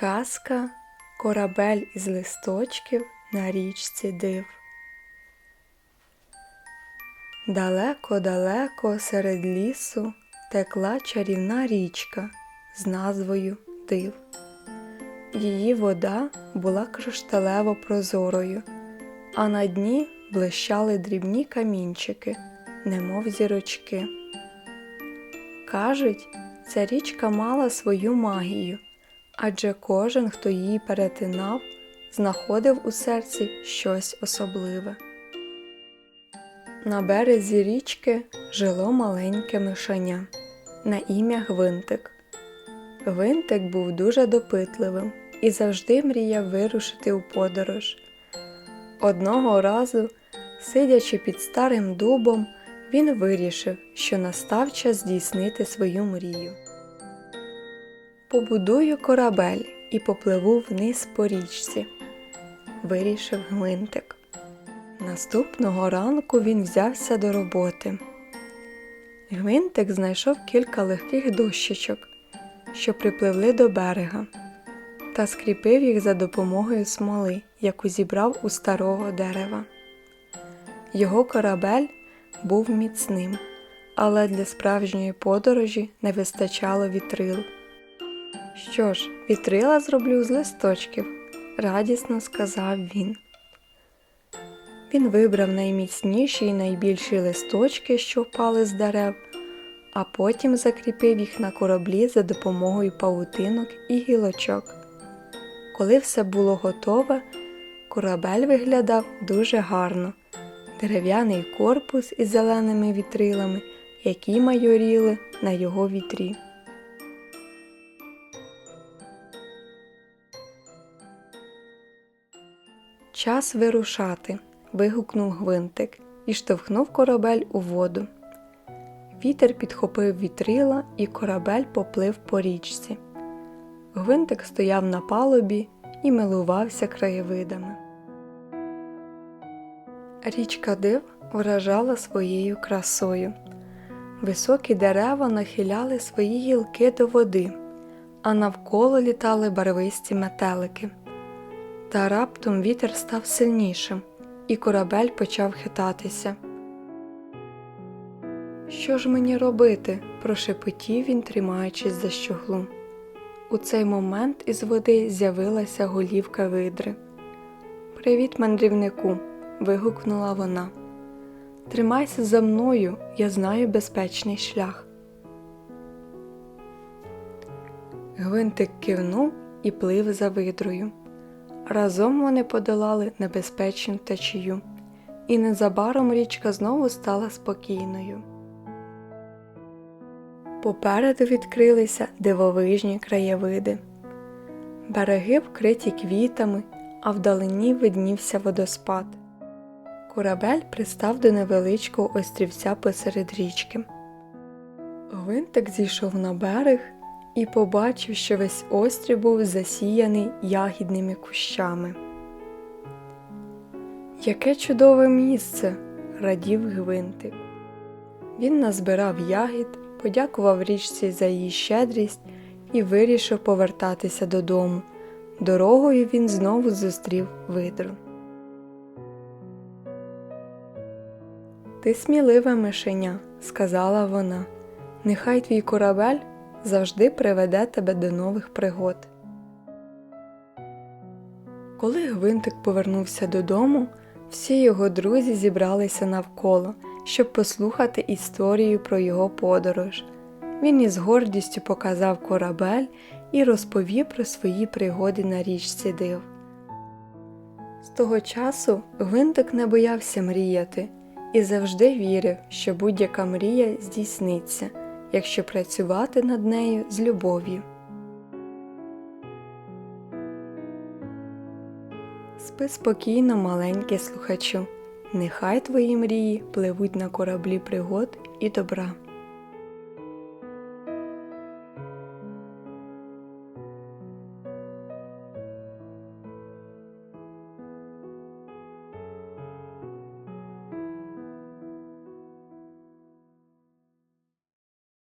Казка Корабель із листочків на річці див. Далеко-далеко серед лісу текла чарівна річка з назвою Див. Її вода була кришталево прозорою, а на дні блищали дрібні камінчики, немов зірочки. Кажуть, ця річка мала свою магію, адже кожен, хто її перетинав, знаходив у серці щось особливе. На березі річки жило маленьке мишеня на ім'я Гвинтик. Гвинтик був дуже допитливим і завжди мріяв вирушити у подорож. Одного разу, сидячи під старим дубом, він вирішив, що настав час здійснити свою мрію. Побудую корабель і попливу вниз по річці, вирішив Гвинтик. Наступного ранку він взявся до роботи. Гвинтик знайшов кілька легких дощечок, що припливли до берега, та скріпив їх за допомогою смоли, яку зібрав у старого дерева. Його корабель був міцним, але для справжньої подорожі не вистачало вітрил. Що ж, вітрила зроблю з листочків, радісно сказав він. Він вибрав найміцніші і найбільші листочки, що впали з дерев, а потім закріпив їх на кораблі за допомогою павутинок і гілочок. Коли все було готове, корабель виглядав дуже гарно, дерев'яний корпус із зеленими вітрилами, які майоріли на його вітрі. Час вирушати. вигукнув гвинтик і штовхнув корабель у воду. Вітер підхопив вітрила, і корабель поплив по річці. Гвинтик стояв на палубі і милувався краєвидами. Річка див вражала своєю красою. Високі дерева нахиляли свої гілки до води, а навколо літали барвисті метелики. Та раптом вітер став сильнішим, і корабель почав хитатися. Що ж мені робити? прошепотів він, тримаючись за щоглу. У цей момент із води з'явилася голівка видри. Привіт, мандрівнику. вигукнула вона. Тримайся за мною, я знаю безпечний шлях. Гвинтик кивнув і плив за видрою. Разом вони подолали небезпечну течію, і незабаром річка знову стала спокійною. Попереду відкрилися дивовижні краєвиди. Береги вкриті квітами, а вдалині виднівся водоспад. Корабель пристав до невеличкого острівця посеред річки. Гвинтик зійшов на берег і побачив, що весь острів був засіяний ягідними кущами. Яке чудове місце! радів Гвинтик. Він назбирав ягід, подякував річці за її щедрість і вирішив повертатися додому. Дорогою він знову зустрів видру. Ти сміливе мишеня, сказала вона. Нехай твій корабель завжди приведе тебе до нових пригод. Коли Гвинтик повернувся додому, всі його друзі зібралися навколо, щоб послухати історію про його подорож. Він із гордістю показав корабель і розповів про свої пригоди на річці див. З того часу Гвинтик не боявся мріяти і завжди вірив, що будь-яка мрія здійсниться якщо працювати над нею з любов'ю. Спи спокійно, маленький слухачу, нехай твої мрії пливуть на кораблі пригод і добра.